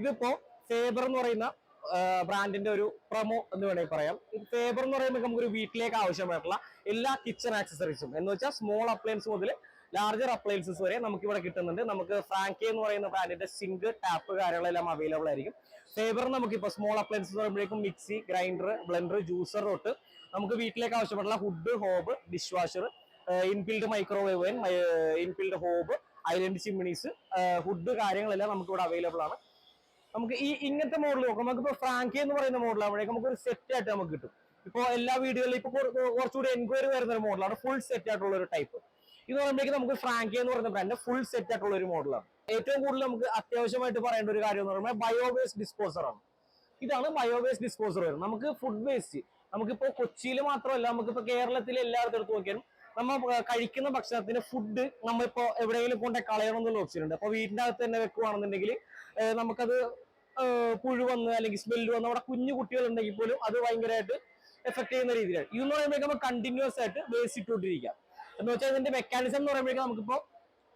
ഇതിപ്പോ ഫേബർ എന്ന് പറയുന്ന ബ്രാൻഡിന്റെ ഒരു പ്രൊമോ എന്ന് വേണമെങ്കിൽ പറയാം. ഫേബർ എന്ന് പറയുമ്പോൾ നമുക്ക് ഒരു വീട്ടിലേക്ക് ആവശ്യമായിട്ടുള്ള എല്ലാ കിച്ചൺ ആക്സസറീസും എന്ന് വെച്ചാൽ സ്മോൾ അപ്ലയൻസ് മുതൽ ലാർജർ അപ്ലയൻസസ് വരെ നമുക്ക് ഇവിടെ കിട്ടുന്നുണ്ട്. നമുക്ക് ഫ്രാങ്കി എന്ന് പറയുന്ന ബ്രാൻഡിന്റെ സിങ്ക് ടാപ്പ് കാര്യങ്ങളെല്ലാം അവൈലബിൾ ആയിരിക്കും. ഫേബർ നമുക്ക് ഇപ്പോൾ സ്മോൾ അപ്ലയൻസസ് പറയുമ്പോഴേക്കും മിക്സി ഗ്രൈൻഡർ ബ്ലെൻഡർ ജ്യൂസർ തൊട്ട് നമുക്ക് വീട്ടിലേക്ക് ആവശ്യമായിട്ടുള്ള hood hob dishwasher inbuilt microwave inbuilt hob island chimneys food കാര്യങ്ങളെല്ലാം നമുക്ക് ഇവിടെ അവൈലബിൾ ആണ്. നമുക്ക് ഈ ഇങ്ങനത്തെ മോഡൽ നോക്കാം. നമുക്ക് ഇപ്പോൾ ഫ്രാങ്കി എന്ന് പറയുന്ന മോഡൽ ആവുമ്പോഴേക്കും നമുക്ക് ഒരു സെറ്റ് ആയിട്ട് നമുക്ക് കിട്ടും. ഇപ്പോൾ എല്ലാ വീടുകളിലും ഇപ്പൊ കുറ- കുറച്ചുകൂടി എൻക്വയറി വരുന്ന ഒരു മോഡലാണ് ഫുൾ സെറ്റ് ആയിട്ടുള്ള ഒരു ടൈപ്പ് ഇത് പറയുമ്പോഴേക്കും നമുക്ക് ഫ്രാങ്കി എന്ന് പറയുന്ന ബ്രാൻഡ് ഫുൾ സെറ്റ് ആയിട്ടുള്ള ഒരു മോഡലാണ് ഏറ്റവും കൂടുതൽ നമുക്ക് അത്യാവശ്യമായിട്ട് പറയേണ്ട ഒരു കാര്യം എന്ന് പറയുമ്പോൾ ബയോവേസ്റ്റ് ഡിസ്പോസർ ആണ്. ഇതാണ് ബയോവേസ്റ്റ് ഡിസ്പോസർ വരുന്നത്. നമുക്ക് ഫുഡ് വേസ്റ്റ് നമുക്കിപ്പോ കൊച്ചിയിൽ മാത്രമല്ല നമുക്കിപ്പോ കേരളത്തിലെ എല്ലായിടത്തും എടുത്ത് നോക്കിയാലും നമ്മൾ കഴിക്കുന്ന ഭക്ഷണത്തിന് ഫുഡ് നമ്മളിപ്പോ എവിടെയെങ്കിലും കൊണ്ട് കളയണം എന്നുള്ള ഓപ്ഷൻ ഉണ്ട് അപ്പൊ വീടിന്റെ അകത്ത് തന്നെ വെക്കുവാണെന്നുണ്ടെങ്കിൽ നമുക്കത് പുഴു വന്ന് അല്ലെങ്കിൽ സ്മെല്ല് വന്ന് അവിടെ കുഞ്ഞു കുട്ടികൾ ഉണ്ടെങ്കിൽ പോലും അത് ഭയങ്കരമായിട്ട് എഫക്ട് ചെയ്യുന്ന രീതിയിലാണ്. ഇതെന്ന് പറയുമ്പോഴേക്കും നമ്മൾ കണ്ടിന്യൂസ് ആയിട്ട് വേസ്റ്റ് ഇട്ടുകൊണ്ടിരിക്കാം എന്ന് വെച്ചാൽ ഇതിന്റെ മെക്കാനിസം എന്ന് പറയുമ്പോഴേക്കും നമുക്കിപ്പോ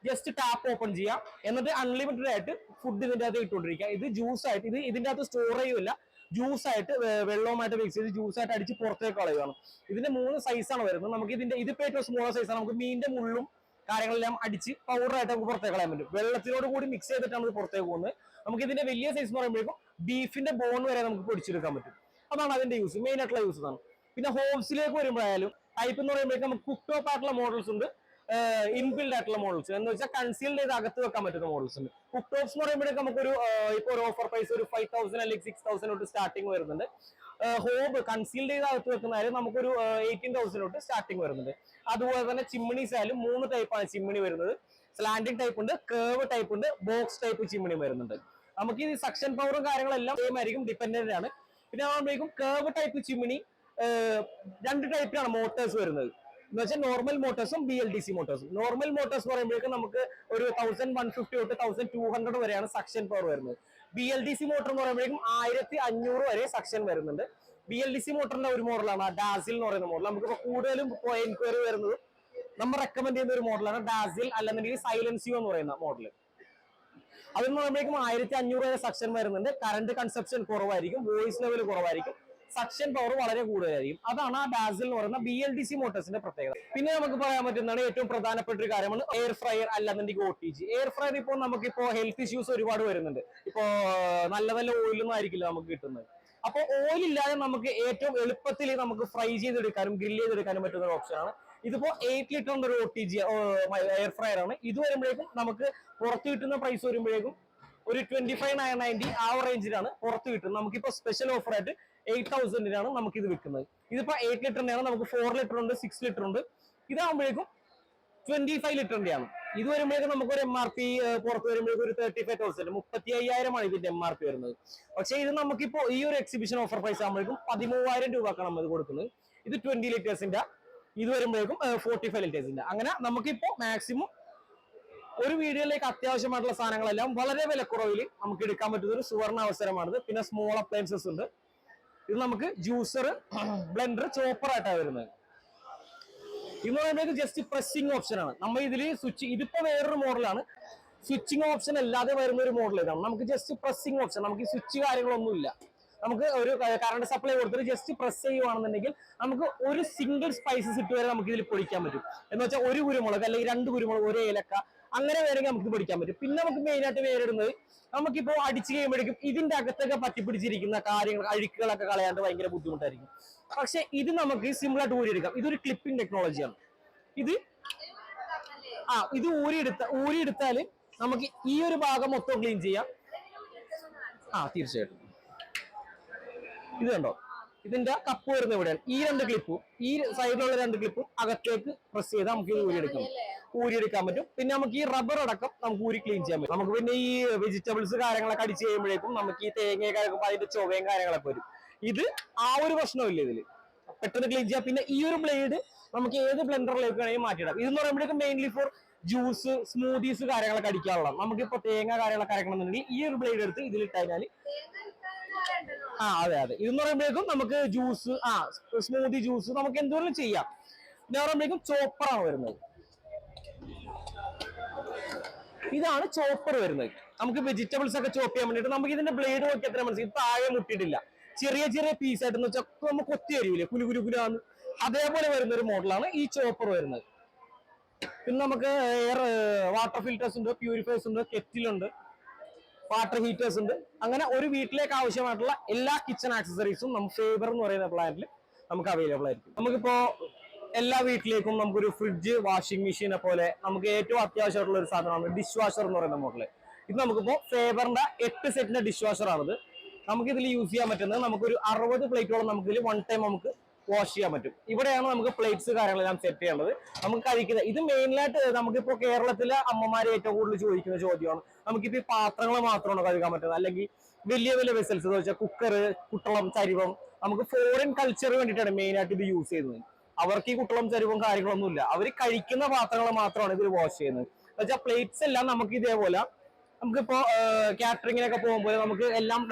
ജസ്റ്റ് ടാപ്പ് ഓപ്പൺ ചെയ്യാം. എന്നിട്ട് അൺലിമിറ്റഡ് ആയിട്ട് ഫുഡ് ഇതിന്റെ അകത്ത് ഇട്ടുകൊണ്ടിരിക്കുക. ഇത് ജ്യൂസ് ആയിട്ട് ഇത് ഇതിന്റെ അകത്ത് സ്റ്റോർ ചെയ്യുമില്ല ജ്യൂസ് ആയിട്ട് വെ- വെള്ളവുമായിട്ട് മിക്സ് ചെയ്ത് ജ്യൂസ് ആയിട്ട് അടിച്ച് പുറത്തേക്ക് കളയുകയാണ് ഇതിന്റെ മൂന്ന് സൈസാണ് വരുന്നത്. നമുക്ക് ഇതിന്റെ ഇതിപ്പോ ഏറ്റവും സ്മോൾ സൈസാണ് നമുക്ക് മീനിന്റെ മുള്ളും കാര്യങ്ങളെല്ലാം അടിച്ച് പൗഡർ ആയിട്ട് നമുക്ക് പുറത്തേക്ക് കളയാൻ പറ്റും. വെള്ളത്തിനോട് കൂടി മിക്സ് ചെയ്തിട്ടാണ് ഇത് പുറത്തേക്ക് പോകുന്നത്. നമുക്ക് ഇതിന്റെ വലിയ സൈസ് എന്ന് പറയുമ്പോഴേക്കും ബീഫിന്റെ ബോൺ വരെ നമുക്ക് പൊടിച്ചെടുക്കാൻ പറ്റും. അതാണ് അതിന്റെ യൂസ് മെയിൻ ആയിട്ടുള്ള യൂസ് ആണ് പിന്നെ ഹോംസിലേക്ക് വരുമ്പോഴായാലും ടൈപ്പ് എന്ന് പറയുമ്പോഴേക്കും നമുക്ക് കുക്ക് ടോപ്പ് ആയിട്ടുള്ള മോഡൽസ് ഉണ്ട്. ഇൻബിൽഡ് ആയിട്ടുള്ള മോഡൽസ് എന്ന് വെച്ചാൽ കൺസീൽഡ് ചെയ്ത് അകത്ത് വെക്കാൻ പറ്റുന്ന മോഡൽസ് ഉണ്ട്. കുക്ക് ടോപ്സ് എന്ന് പറയുമ്പോഴേക്കും നമുക്കൊരു ഇപ്പോൾ ഇപ്പൊ ഒരു ഓഫർ പ്രൈസ് ഒരു ഫൈവ് തൗസൻഡ് അല്ലെങ്കിൽ സിക്സ് തൗസൻഡ് തൊട്ട് സ്റ്റാർട്ടിംഗ് വരുന്നുണ്ട്. ഹോബ് കൺസീൽഡ് ചെയ്ത് അകത്ത് വെക്കുന്നതിൽ നമുക്കൊരു എയ്റ്റീൻ തൗസൻഡ് തൊട്ട് സ്റ്റാർട്ടിംഗ് വരുന്നുണ്ട്. അതുപോലെ തന്നെ ചിമ്മിണീസ് ആയാലും മൂന്ന് ടൈപ്പാണ് ചിമ്മിണി വരുന്നത്. സ്ലാൻഡിങ് ടൈപ്പ് ഉണ്ട് കേവ് ടൈപ്പ് ഉണ്ട് ബോക്സ് ടൈപ്പ് ചിമ്മിണി വരുന്നുണ്ട്. നമുക്ക് ഈ സക്ഷൻ പവറും കാര്യങ്ങളെല്ലാം സെയിം ആയിരിക്കും ഡിപ്പെൻഡന്റ് ആണ്. പിന്നെ ആകുമ്പോഴേക്കും കേവ് ടൈപ്പ് ചിമ്മിണി രണ്ട് ടൈപ്പിലാണ് മോട്ടേഴ്സ് വരുന്നത്. എന്ന് വെച്ചാൽ നോർമൽ മോട്ടോഴ്സും ബി എൽ ഡി സി മോട്ടോഴ്സും നോർമൽ മോട്ടോഴ്സ് പറയുമ്പോഴേക്കും നമുക്ക് ഒരു തൗസൻഡ് വൺ ഫിഫ്റ്റി തൊട്ട് തൗസൻഡ് ടു ഹൺഡ്രഡ് വരെയാണ് സക്ഷൻ പവർ വരുന്നത്. B L D C motor എന്ന് പറയുമ്പോഴേക്കും ആയിരത്തി അഞ്ഞൂറ് വരെ സക്ഷൻ വരുന്നുണ്ട്. ബി എൽ ഡി സി മോട്ടറിന്റെ ഒരു മോഡലാണ് ഡാസിൽ എന്ന് പറയുന്ന മോഡൽ നമുക്കിപ്പോൾ കൂടുതലും എൻക്വയറി വരുന്നത് നമ്മൾ റെക്കമെൻഡ് ചെയ്യുന്ന ഒരു മോഡലാണ് ഡാസിൽ അല്ലെന്നുണ്ടെങ്കിൽ സൈലൻസിയോ എന്ന് പറയുന്ന മോഡൽ അതെന്ന് പറയുമ്പോഴേക്കും ആയിരത്തി അഞ്ഞൂറ് വരെ സക്ഷൻ വരുന്നുണ്ട്. കറണ്ട് കൺസപ്ഷൻ കുറവായിരിക്കും വോയിസ് ലെവൽ കുറവായിരിക്കും. സക്ഷൻ പവർ വളരെ കൂടുതലായിരിക്കും. അതാണ് ആ ഡാസിൽ എന്ന് പറയുന്ന ബി എൽ ഡി സി മോട്ടോഴ്സിന്റെ പ്രത്യേകത. പിന്നെ നമുക്ക് പറയാൻ പറ്റുന്നതാണ് ഏറ്റവും പ്രധാനപ്പെട്ട ഒരു കാര്യമാണ് എയർ ഫ്രയർ അല്ലെന്നുണ്ടെങ്കിൽ O T G air fryer ഇപ്പോൾ നമുക്കിപ്പോ ഹെൽത്ത് ഇഷ്യൂസ് ഒരുപാട് വരുന്നുണ്ട്. ഇപ്പോ നല്ല നല്ല ഓയിലൊന്നും ആയിരിക്കില്ല നമുക്ക് കിട്ടുന്നത്. അപ്പോൾ ഓയിൽ ഇല്ലാതെ നമുക്ക് ഏറ്റവും എളുപ്പത്തിൽ നമുക്ക് ഫ്രൈ ചെയ്തെടുക്കാനും ഗ്രില്ല് ചെയ്തെടുക്കാനും പറ്റുന്ന ഒരു ഓപ്ഷനാണ് ഇതിപ്പോ എയ്റ്റ് ലിറ്റർ ഒരു O T G air fryer ആണ്. ഇത് വരുമ്പോഴേക്കും നമുക്ക് പുറത്ത് കിട്ടുന്ന പ്രൈസ് വരുമ്പോഴേക്കും ഒരു ട്വന്റി ഫൈവ് നയൻ നയന്റി ആ റേഞ്ചിലാണ് പുറത്ത് കിട്ടുന്നത്. നമുക്കിപ്പോ സ്പെഷ്യൽ ഓഫർ ആയിട്ട് എയ്റ്റ് തൗസൻഡിനാണ് നമുക്ക് ഇത് വിൽക്കുന്നത്. ഇതിപ്പോ എയ്റ്റ് ലിറ്ററിന്റെയാണ് നമുക്ക് ഫോർ ലിറ്റർ ഉണ്ട് സിക്സ് ലിറ്റർ ഉണ്ട്. ഇതാകുമ്പോഴേക്കും ട്വന്റി ഫൈവ് ലിറ്ററിന്റെ ആണ് ഇത് വരുമ്പോഴേക്കും നമുക്ക് ഒരു എം ആർ പി പുറത്ത് വരുമ്പോഴേക്കും ഒരു തേർട്ടി ഫൈവ് തൗസൻഡ് മുപ്പത്തി അയ്യായിരമാണ് ഇതിന്റെ എം ആർ പി വരുന്നത്. പക്ഷെ ഇത് നമുക്കിപ്പോ ഈ ഒരു എക്സിബിഷൻ ഓഫർ പ്രൈസ് ആകുമ്പോഴേക്കും പതിമൂവായിരം രൂപക്കാണ് നമ്മൾ ഇത് കൊടുക്കുന്നത്. ഇത് ട്വന്റി ലിറ്റേഴ്സിന്റെ ഇത് വരുമ്പോഴേക്കും ഫോർട്ടി ഫൈവ് ലിറ്റേഴ്സിന്റെ അങ്ങനെ നമുക്കിപ്പോ മാക്സിമം ഒരു വീഡിയോയിലേക്ക് അത്യാവശ്യമായിട്ടുള്ള സാധനങ്ങളെല്ലാം വളരെ വിലക്കുറവിൽ നമുക്ക് എടുക്കാൻ പറ്റുന്ന ഒരു സുവർണ അവസരമാണിത്. പിന്നെ സ്മോൾ അപ്ലയൻസസ് ഉണ്ട്. ഇത് നമുക്ക് ജ്യൂസർ ബ്ലെൻഡർ ചോപ്പർ ആയിട്ടാണ് വരുന്നത്. ഇന്ന് പറയുന്നത് ജസ്റ്റ് പ്രസ്സിംഗ് ഓപ്ഷൻ ആണ്. നമ്മൾ ഇതിൽ സ്വിച്ച് ഇതിപ്പോ വേറൊരു മോഡലാണ് സ്വിച്ചിങ് ഓപ്ഷൻ അല്ലാതെ വരുന്ന ഒരു മോഡൽ ഇതാണ്. നമുക്ക് ജസ്റ്റ് പ്രസ്സിംഗ് ഓപ്ഷൻ നമുക്ക് സ്വിച്ച് കാര്യങ്ങളൊന്നും ഇല്ല നമുക്ക് ഒരു കറണ്ട് സപ്ലൈ കൊടുത്തിട്ട് ജസ്റ്റ് പ്രസ് ചെയ്യുവാണെന്നുണ്ടെങ്കിൽ നമുക്ക് ഒരു സിംഗിൾ സ്പൈസസ് ഇട്ട് വരെ നമുക്ക് ഇതിൽ പൊടിക്കാൻ പറ്റും. എന്ന് വെച്ചാൽ ഒരു കുരുമുളക് അല്ലെങ്കിൽ രണ്ട് കുരുമുളക് ഒരേ ഏലക്ക അങ്ങനെ വേണമെങ്കിൽ നമുക്ക് പിടിക്കാൻ പറ്റും. പിന്നെ നമുക്ക് മെയിൻ ആയിട്ട് നേരിടുന്നത് നമുക്കിപ്പോ അടിച്ചു കഴിയുമ്പോഴേക്കും ഇതിന്റെ അകത്തൊക്കെ പറ്റിപ്പിടിച്ചിരിക്കുന്ന കാര്യങ്ങൾ അഴുക്കുകളൊക്കെ കളയാണ്ട് ഭയങ്കര ബുദ്ധിമുട്ടായിരിക്കും. പക്ഷെ ഇത് നമുക്ക് സിമ്പിൾ ആയിട്ട് ഊരിയെടുക്കാം. ഇതൊരു ക്ലിപ്പിംഗ് ടെക്നോളജിയാണ് ഇത് ആ ഇത് ഊരിയെടുത്ത ഊരിയെടുത്താൽ നമുക്ക് ഈ ഒരു ഭാഗം മൊത്തം ക്ലീൻ ചെയ്യാം. ആ തീർച്ചയായിട്ടും. ഇത് കണ്ടോ? ഇതിന്റെ കപ്പ് വരുന്ന ഇവിടെയാണ്. ഈ രണ്ട് ക്ലിപ്പും ഈ സൈഡിലുള്ള രണ്ട് ക്ലിപ്പും അകത്തേക്ക് പ്രസ് ചെയ്താൽ നമുക്ക് ഇത് ഊരിയെടുക്കാം. ഊരിയെടുക്കാൻ പറ്റും. പിന്നെ നമുക്ക് ഈ റബ്ബർ അടക്കം നമുക്ക് ഊരി ക്ലീൻ ചെയ്യാൻ പറ്റും. നമുക്ക് പിന്നെ ഈ വെജിറ്റബിൾസ് കാര്യങ്ങളൊക്കെ അടിച്ച് കഴിയുമ്പോഴേക്കും നമുക്ക് ഈ തേങ്ങയൊക്കെ അടിക്കുമ്പോൾ അതിന്റെ ചൊവയും കാര്യങ്ങളൊക്കെ വരും. ഇത് ആ ഒരു പ്രശ്നമില്ല ഇതിൽ. പെട്ടെന്ന് ക്ലീൻ ചെയ്യാം. പിന്നെ ഈ ഒരു ബ്ലേഡ് നമുക്ക് ഏത് ബ്ലെൻഡറിലേക്ക് വേണമെങ്കിൽ മാറ്റിയിടാം. ഇതെന്ന് പറയുമ്പോഴേക്കും മെയിൻലി ഫോർ ജ്യൂസ് സ്മൂതീസ് കാര്യങ്ങളൊക്കെ അടിക്കാനുള്ള നമുക്കിപ്പോ തേങ്ങ കാര്യങ്ങളൊക്കെ അരക്കണമെന്നുണ്ടെങ്കിൽ ഈ ഒരു ബ്ലേഡ് എടുത്ത് ഇതിലിട്ട് കഴിഞ്ഞാൽ ആ അതെ അതെ. ഇതെന്ന് പറയുമ്പോഴേക്കും നമുക്ക് ജ്യൂസ് ആ സ്മൂതി ജ്യൂസ് നമുക്ക് എന്തോരം ചെയ്യാം. പിന്നെ പറയുമ്പോഴേക്കും ചോപ്പറാണ് വരുന്നത്. ഇതാണ് ചോപ്പർ വരുന്നത്. നമുക്ക് വെജിറ്റബിൾസ് ഒക്കെ ചോപ്പ് ചെയ്യാൻ വേണ്ടിയിട്ട് നമുക്ക് ഇതിന്റെ ബ്ലേഡ് നോക്കി എത്ര മനസ്സിലായി. താഴെ മുട്ടിയിട്ടില്ല. ചെറിയ ചെറിയ പീസ് ആയിട്ട് വെച്ചാൽ നമുക്ക് കൊത്തി വരില്ലേ കുലു കുലു കുലാന്ന് അതേപോലെ വരുന്ന ഒരു മോഡലാണ് ഈ ചോപ്പർ വരുന്നത്. പിന്നെ നമുക്ക് എയർ വാട്ടർ ഫിൽറ്റേഴ്സ് ഉണ്ട് പ്യൂരിഫയേഴ്സ് ഉണ്ട് കെറ്റിലുണ്ട് വാട്ടർ ഹീറ്റേഴ്സ് ഉണ്ട്. അങ്ങനെ ഒരു വീട്ടിലേക്ക് ആവശ്യമായിട്ടുള്ള എല്ലാ കിച്ചൺ ആക്സസറീസും നമുക്ക് ഫേബർ എന്ന് പറയുന്ന പ്ലാന്റിൽ നമുക്ക് അവൈലബിൾ ആയിരിക്കും. നമുക്കിപ്പോ എല്ലാ വീട്ടിലേക്കും നമുക്കൊരു ഫ്രിഡ്ജ് വാഷിംഗ് മെഷീനെ പോലെ നമുക്ക് ഏറ്റവും അത്യാവശ്യമായിട്ടുള്ള ഒരു സാധനമാണ് ഡിഷ് വാഷർ എന്ന് പറയുന്ന മോഡൽ ഇത് നമുക്കിപ്പോ ഫേബറിന്റെ എട്ട് സെറ്റിന്റെ ഡിഷ് വാഷർ ആണത്. നമുക്ക് ഇതിൽ യൂസ് ചെയ്യാൻ പറ്റുന്നത് നമുക്കൊരു അറുപത് പ്ലേറ്റോളം നമുക്ക് ഇതിൽ വൺ ടൈം നമുക്ക് വാഷ് ചെയ്യാൻ പറ്റും. ഇവിടെയാണ് നമുക്ക് പ്ലേറ്റ്സ് കാര്യങ്ങളെല്ലാം സെറ്റ് ചെയ്യേണ്ടത്. നമുക്ക് കഴിക്കുന്നത് ഇത് മെയിനായിട്ട് നമുക്കിപ്പോ കേരളത്തിലെ അമ്മമാര് ഏറ്റവും കൂടുതൽ ചോദിക്കുന്ന ചോദ്യമാണ്. നമുക്കിപ്പോ ഈ പാത്രങ്ങൾ മാത്രമാണ് കഴുകാൻ പറ്റുന്നത്? അല്ലെങ്കിൽ വലിയ വലിയ വെസൽസ് എന്ന് വെച്ചാൽ കുക്കർ കുട്ടളം ചരിവം നമുക്ക് ഫോറിൻ കൾച്ചർ വേണ്ടിയിട്ടാണ് മെയിൻ ആയിട്ട് ഇത് യൂസ് ചെയ്യുന്നത്. അവർക്ക് ഈ കുട്ടളം ചരിവും കാര്യങ്ങളൊന്നും ഇല്ല അവർ കഴിക്കുന്ന പാത്രങ്ങൾ മാത്രമാണ് ഇതിൽ വാഷ് ചെയ്യുന്നത്. വെച്ചാൽ പ്ലേറ്റ്സ് എല്ലാം നമുക്ക് ഇതേപോലെ നമുക്കിപ്പോ കാറ്ററിങ്ങിനൊക്കെ പോകുമ്പോൾ നമുക്ക് എല്ലാം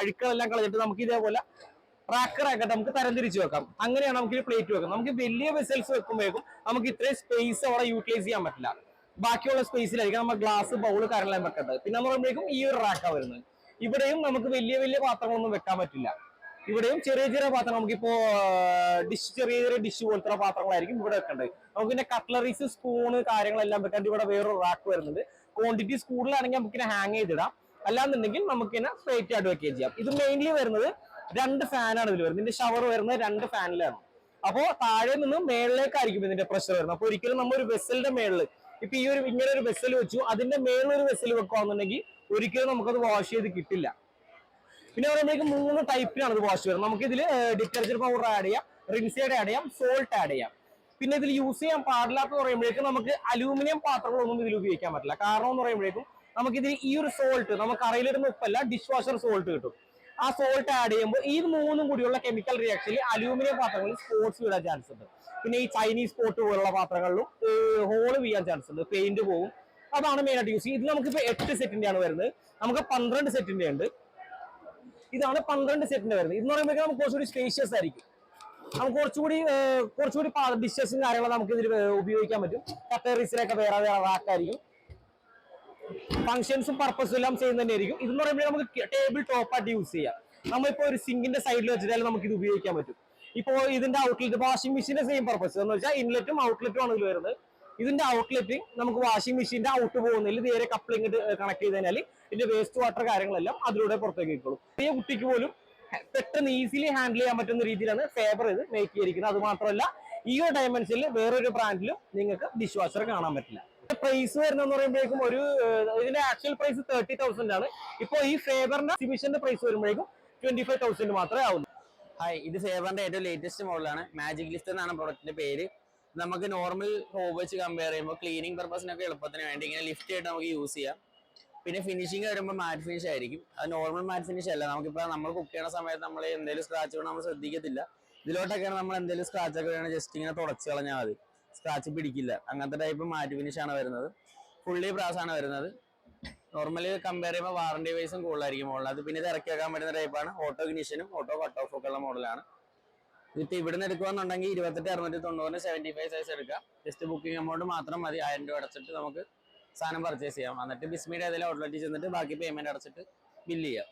അഴുക്കളെല്ലാം കളഞ്ഞിട്ട് നമുക്ക് ഇതേപോലെ റാക്കറാക്കട്ടെ നമുക്ക് തരംതിരിച്ച് വെക്കാം. അങ്ങനെയാണ് നമുക്ക് ഈ പ്ലേറ്റ് വെക്കാം നമുക്ക് വലിയ വെസൽസ് വെക്കുമ്പോഴേക്കും നമുക്ക് ഇത്രയും സ്പേസ് അവിടെ യൂട്ടിലൈസ് ചെയ്യാൻ പറ്റില്ല. ബാക്കിയുള്ള സ്പേസിലായിരിക്കും നമ്മൾ ഗ്ലാസ് ബൗൾ കാര്യങ്ങളെല്ലാം വെക്കേണ്ടത്. പിന്നെ നമ്മൾ പറയുമ്പോഴേക്കും ഈ ഒരു റാക്കാണ് വരുന്നത്. ഇവിടെയും നമുക്ക് വലിയ വലിയ പാത്രങ്ങളൊന്നും വെക്കാൻ പറ്റില്ല. ഇവിടെയും ചെറിയ ചെറിയ പാത്രം നമുക്കിപ്പോ ഡിഷ് ചെറിയ ചെറിയ ഡിഷ് പോലത്തെ പാത്രങ്ങളായിരിക്കും ഇവിടെ വെക്കേണ്ടത്. നമുക്ക് പിന്നെ കട്ട്ലറീസ് സ്പൂണ് കാര്യങ്ങളെല്ലാം വെക്കാണ്ട് ഇവിടെ വേറൊരു റാക്ക് വരുന്നുണ്ട്. ക്വാണ്ടിറ്റീസ് കൂടുതലാണെങ്കിൽ നമുക്ക് ഹാങ് ചെയ്തിടാം. അല്ലാന്നുണ്ടെങ്കിൽ നമുക്ക് ഇങ്ങനെ സ്ട്രേറ്റ് ആയിട്ട് വെക്കുകയും ചെയ്യാം. ഇത് മെയിൻലി വരുന്നത് രണ്ട് ഫാനാണ് ഇതിൽ വരുന്നത്. ഇതിന്റെ ഷവർ വരുന്നത് രണ്ട് ഫാനിലാണ് അപ്പോ താഴെ നിന്ന് മേളിലേക്കായിരിക്കും ഇതിന്റെ പ്രഷർ വരുന്നത്. അപ്പൊ ഒരിക്കലും നമ്മൾ ഒരു വെസലിന്റെ മേളിൽ ഇപ്പൊ ഈ ഒരു ഇങ്ങനെ ഒരു വെസൽ വെച്ചു അതിന്റെ മേളിൽ ഒരു വെസൽ വെക്കുകയാണെന്നുണ്ടെങ്കിൽ ഒരിക്കലും നമുക്കത് വാഷ് ചെയ്ത് കിട്ടില്ല. പിന്നെ പറയുമ്പോഴേക്കും മൂന്ന് ടൈപ്പിലാണ് ഇത് വാഷ് വരുന്നത്. നമുക്ക് ഇതിൽ ഡിറ്റർജന്റ് പൗഡർ ആഡ് ചെയ്യാം റിൻസൈഡ് ആഡ് ചെയ്യാം സോൾട്ട് ആഡ് ചെയ്യാം. പിന്നെ ഇതിൽ യൂസ് ചെയ്യാൻ പാടില്ലാത്ത പറയുമ്പോഴേക്കും നമുക്ക് അലൂമിനിയം പാത്രങ്ങളൊന്നും ഇതിൽ ഉപയോഗിക്കാൻ പറ്റില്ല. കാരണം എന്ന് പറയുമ്പോഴേക്കും നമുക്ക് ഇതിൽ ഈ ഒരു സോൾട്ട് നമുക്ക് അറയിലിടുന്ന ഉപ്പല്ല ഡിഷ് വാഷർ സോൾട്ട് കിട്ടും. ആ സോൾട്ട് ആഡ് ചെയ്യുമ്പോൾ ഈ മൂന്നും കൂടിയുള്ള കെമിക്കൽ റിയാക്ഷനിൽ അലൂമിനിയം പാത്രങ്ങളിൽ സ്പോട്സ് വീഴാൻ ചാൻസ് ഉണ്ട്. പിന്നെ ഈ ചൈനീസ് പോട്ട് പോലുള്ള പാത്രങ്ങളിലും ഹോൾ വീഴാൻ ചാൻസ് ഉണ്ട്. പെയിന്റ് പോകും അതാണ് മെയിൻ ആയിട്ട് യൂസ് ചെയ്യുക. ഇത് നമുക്കിപ്പോൾ എട്ട് സെറ്റിന്റെ ആണ് വരുന്നത്. നമുക്ക് പന്ത്രണ്ട് സെറ്റിന്റെ ഉണ്ട് ഇതാണ് പന്ത്രണ്ട് സെറ്റിന്റെ വരുന്നത്. ഇതെന്ന് പറയുമ്പോൾ നമുക്ക് കുറച്ചുകൂടി സ്പേഷ്യസ് ആയിരിക്കും. നമുക്ക് കുറച്ചുകൂടി കുറച്ചുകൂടി ഡിഷസും കാര്യങ്ങളും നമുക്ക് ഇതിൽ ഉപയോഗിക്കാൻ പറ്റും. കട്ടറീസിലൊക്കെ വേറെ വേറെ റാക്കായിരിക്കും ഫംഗ്ഷൻസും പർപ്പസും എല്ലാം ചെയ്യുന്ന തന്നെയായിരിക്കും ഇതെന്ന് പറയുമ്പോൾ നമുക്ക് ടേബിൾ ടോപ്പായിട്ട് യൂസ് ചെയ്യാം. നമ്മളിപ്പോ ഒരു സിങ്കിന്റെ സൈഡിൽ വെച്ചിട്ടാലും നമുക്ക് ഇത് ഉപയോഗിക്കാൻ പറ്റും. ഇപ്പോൾ ഇതിന്റെ ഔട്ട്ലെറ്റ് വാഷിംഗ് മെഷീന്റെ സെയിം പർപ്പസ് എന്ന് വെച്ചാൽ ഇൻലെറ്റും ഔട്ട്ലെറ്റും ആണ് ഇതിൽ വരുന്നത്. ഇതിന്റെ ഔട്ട്ലെറ്റ് നമുക്ക് വാഷിംഗ് മെഷീന്റെ ഔട്ട് പോകുന്നതിൽ നേരെ കപ്ലിംഗ് കണക്ട് ചെയ്ത് കഴിഞ്ഞാൽ ഇതിന്റെ വേസ്റ്റ് വാട്ടർ കാര്യങ്ങളെല്ലാം അതിലൂടെ പുറത്തേക്ക് കിട്ടുള്ളൂ. ചെറിയ കുട്ടിക്ക് പോലും പെട്ടെന്ന് ഈസിലി ഹാൻഡിൽ ചെയ്യാൻ പറ്റുന്ന രീതിയിലാണ് ഫേബർ ഇത് മേക്ക് ചെയ്തിരിക്കുന്നത്. അത് മാത്രമല്ല ഈ ഒരു ഡയമെൻഷനിൽ വേറൊരു ബ്രാൻഡിലും നിങ്ങൾക്ക് ഡിഷ് വാഷർ കാണാൻ പറ്റില്ല. പ്രൈസ് വരുന്നതെന്ന് പറയുമ്പോഴേക്കും ഒരു ഇതിന്റെ ആക്ച്വൽ പ്രൈസ് തേർട്ടി തൗസൻഡ് ആണ്. ഇപ്പോൾ ഈ ഫേബറിന്റെ എക്സിബിഷന്റെ പ്രൈസ് വരുമ്പോഴേക്കും ട്വന്റി ഫൈവ് തൗസൻഡ് മാത്രമേ ആവുള്ളൂ. ഹായ് ഇത് ഫേവറിന്റെ ഏറ്റവും ലേറ്റസ്റ്റ് മോഡലാണ് മാജിക് ലിസ്റ്റ് എന്നാണ് പ്രൊഡക്റ്റിന്റെ പേര്. നമുക്ക് നോർമൽ ഹോബ് വെച്ച് കമ്പയർ ചെയ്യുമ്പോൾ ക്ലീനിങ് പർപ്പസിനൊക്കെ എളുപ്പത്തിന് വേണ്ടി ഇങ്ങനെ ലിഫ്റ്റ് ആയിട്ട് നമുക്ക് യൂസ് ചെയ്യാം. പിന്നെ ഫിനിഷിംഗ് വരുമ്പോൾ മാറ്റ് ഫിനിഷ് ആയിരിക്കും. അത് നോർമൽ മാറ്റ് ഫിനിഷ് അല്ല. നമുക്കിപ്പോൾ നമ്മൾ കുക്ക് ചെയ്യുന്ന സമയത്ത് നമ്മൾ എന്തെങ്കിലും സ്ക്രാച്ച് കൊണ്ട് നമ്മൾ ശ്രദ്ധിക്കത്തില്ല. ഇതിലോട്ടൊക്കെയാണ് നമ്മൾ എന്തെങ്കിലും സ്ക്രാച്ച് ഒക്കെ വേണം ജസ്റ്റ് ഇങ്ങനെ തുടച്ച് കളഞ്ഞാൽ മതി. സ്ക്രാച്ച് പിടിക്കില്ല. അങ്ങനത്തെ ടൈപ്പ് മാറ്റ് ഫിനിഷ് ആണ് വരുന്നത്. ഫുള്ളി ആണ് വരുന്നത്. നോർമലി കമ്പയർ ചെയ്യുമ്പോൾ വാറണ്ടി വൈസും കൂടുതലായിരിക്കും മോഡൽ അത് പിന്നെ ഇത് ഇറക്കി വെക്കാൻ പറ്റുന്ന ടൈപ്പാണ് ഓട്ടോ ഇഗ്നിഷനും ഓട്ടോ കട്ട് ഓഫ് ഒക്കെ ഉള്ള മോഡലാണ് ഇതിപ്പോ ഇവിടുന്ന് എടുക്കുകയാണെന്നുണ്ടെങ്കിൽ ഇരുപത്തെട്ട് അറുന്നൂറ്റി തൊണ്ണൂറിന് സെവന്റി ഫൈവ് സൈസ് എടുക്കാം. ജസ്റ്റ് ബുക്കിംഗ് എമൗണ്ട് മാത്രം മതി. ആയിരം രൂപ അടച്ചിട്ട് നമുക്ക് സാധനം പർച്ചേസ് ചെയ്യാം. എന്നിട്ട് ബിസ്മിയുടെ ഏതെങ്കിലും ഔട്ട്ലെറ്റിൽ ചെന്നിട്ട് ബാക്കി പേയ്മെന്റ് അടച്ചിട്ട് ബില്ല് ചെയ്യാം.